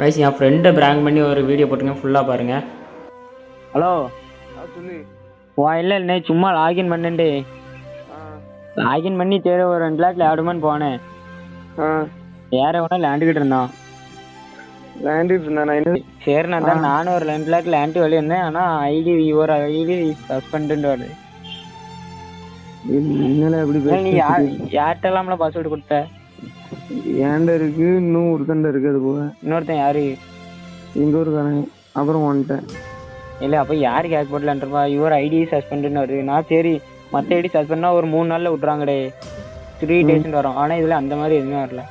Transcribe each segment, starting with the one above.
Guys என் ஃப்ரெண்டை prank பண்ணி ஒரு வீடியோ போட்டுங்க ஃபுல்லாக பாருங்கள் ஹலோ சொல்லு. வா இல்லை இல்லை சும்மா லாகின் பண்ணேன்டே. லாகின் பண்ணி சரி ஒரு ரெண்டு லேக்கில் ஆடுமான்னு போனேன். ஆ. வேற ஒன்றா லேண்டுக்கிட்டு இருந்தான். லேண்டிட்டு இருந்தேன்? நான் என்ன? சரி நான் தான் நானும் ஒரு ரெண்டு லேக் லேண்டு வெளியிருந்தேன் ஆனால் ஐடி ஒரு ஐடி சஸ்பெண்டுன்னு வருது என்னல எப்படி ஏன் நீ யார் யார்கிட்டலாம்ல பாஸ்வேர்டு கொடுத்த? ஏண்ட இருக்கு? இன்னும் ஒருத்தண்ட இருக்கு அது போக. இன்னொருத்தன் யாரு? எங்க ஊருக்காரன் அப்புறம் வந்துட்டேன் இல்லை அப்போ யாருக்கு ஹேக் போடலான்றப்பா யுவர் ஐடி சஸ்பெண்டுன்னு வருது நான் சரி மற்ற ஐடி சஸ்பெண்ட்னா ஒரு மூணு நாளில் விட்றாங்கடே த்ரீ டேஸ்ன்னு வரும். ஆனால் இதில் அந்த மாதிரி எதுவுமே வரல.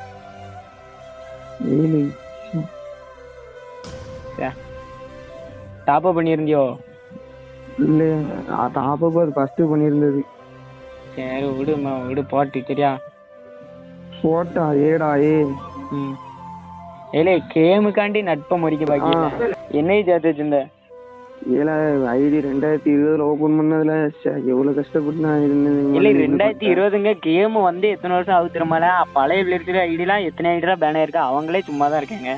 டாப் அப் பண்ணியிருந்தியோ இல்ல டாப்பப் அது ஃபர்ஸ்ட் பண்ணியிருந்தது சரி விடுமா விடு போட்டு சரியா? போட்டா ஏடா ஏ ம். ஏலே கேமுக்காண்டி நட்பை முறிக்க பாக்கி என்னையும் சேர்த்து வச்சிருந்த? ஏழா ஐடி ரெண்டாயிரத்தி இருபதுல ஓபன் பண்ணதுல எவ்வளவு கஷ்டப்பட்டு நான் இருந்தேன் இல்லை ரெண்டாயிரத்தி இருபதுங்க கேம் வந்து எத்தனை வருஷம் ஆகுது தெரியுமால பழைய இருக்கிற ஐடிலாம் எத்தனை ஐடிலாம் பேன் ஆயிருக்கா? அவங்களே சும்மா தான் இருக்காங்க.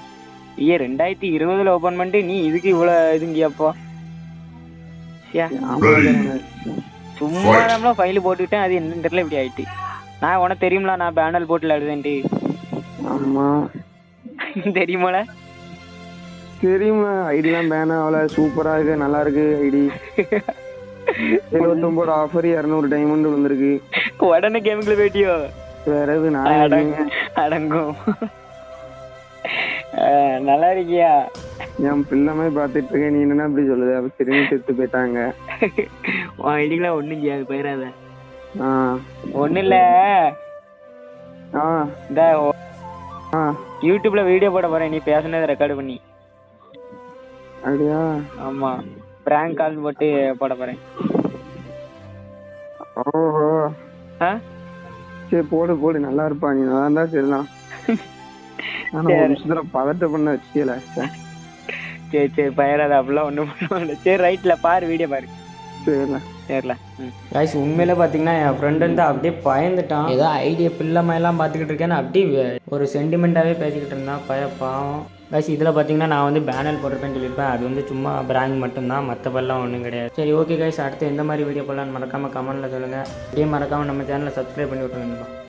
ஐயே ரெண்டாயிரத்தி இருபதுல ஓபன் பண்ணிட்டு நீ இதுக்கு இவ்வளோ இதுங்கியாப்போ ச்சே, சும்மா நம்மள ஃபைல் போட்டுக்கிட்டேன் அது என்னன்னு தெரியல இப்படி ஆயிட்டு. நான் உனக்கு தெரியுங்களா நான் பேனல் போட்டில் எழுதுன்ட்டு ஆமா. தெரியுமால? தெரியுமா ஐடிலாம் பேன் ஆகல சூப்பரா இருக்கு நல்லா இருக்கு ஐடி. எழுபத்தொன்பது ஆஃபர் இரநூறு டைமண்ட் வந்திருக்கு. உடனே கேமுக்குள்ள போயிட்டியோ? வேற எது நான் அடங்கும். நல்லா இருக்கியா? என் பிள்ளைமே பார்த்துட்டு இருக்கேன் நீ என்ன இப்படி சொல்லுது? அப்ப திரும்பி செத்து போயிட்டாங்க. உன் ஐடிக்கெலாம் ஒன்றும் செய்யாது போயிடாத ஒன்றும் இல்லை இந்த யூடியூப்ல வீடியோ போட போறேன் நீ பேசுனதை ரெக்கார்டு பண்ணி. அப்படியா? ஆமா. பிராங்க் கால் போட்டு போட போறேன். ஓஹோ. சரி போடு போடு. நல்லா இருப்பா. நீ நல்லா இருந்தா சரிதான் ஆனா பதட்ட பண்ண வச்சியல சரி சரி பயிராத. அப்படிலாம் ஒன்றும் பண்ண சரி ரைட்ல பாரு வீடியோ பாரு. சரில கைஸ் உண்மையில பார்த்தீங்கன்னா என் ஃப்ரெண்டு வந்து அப்படியே பயந்துட்டான். ஏதோ ஐடியா பிள்ளைமையெல்லாம் பார்த்துக்கிட்டு இருக்கேன்னு அப்படியே ஒரு சென்டிமெண்ட்டாகவே பேசிக்கிட்டு இருந்தான். பய பாவம். கைஸ் இதில் பார்த்தீங்கன்னா நான் வந்து பேனல் போட்டிருப்பேன்னு சொல்லியிருப்பேன். அது வந்து சும்மா பிராங்க் மட்டும்தான். மற்றபெல்லாம் ஒன்றும் கிடையாது. சரி ஓகே கைஸ் அடுத்து எந்த மாதிரி வீடியோ போடலான்னு மறக்காமல் கமெண்ட்டில் சொல்லுங்கள் அப்படியே மறக்காமல் நம்ம சேனலை சப்ஸ்கிரைப் பண்ணி விட்ருங்க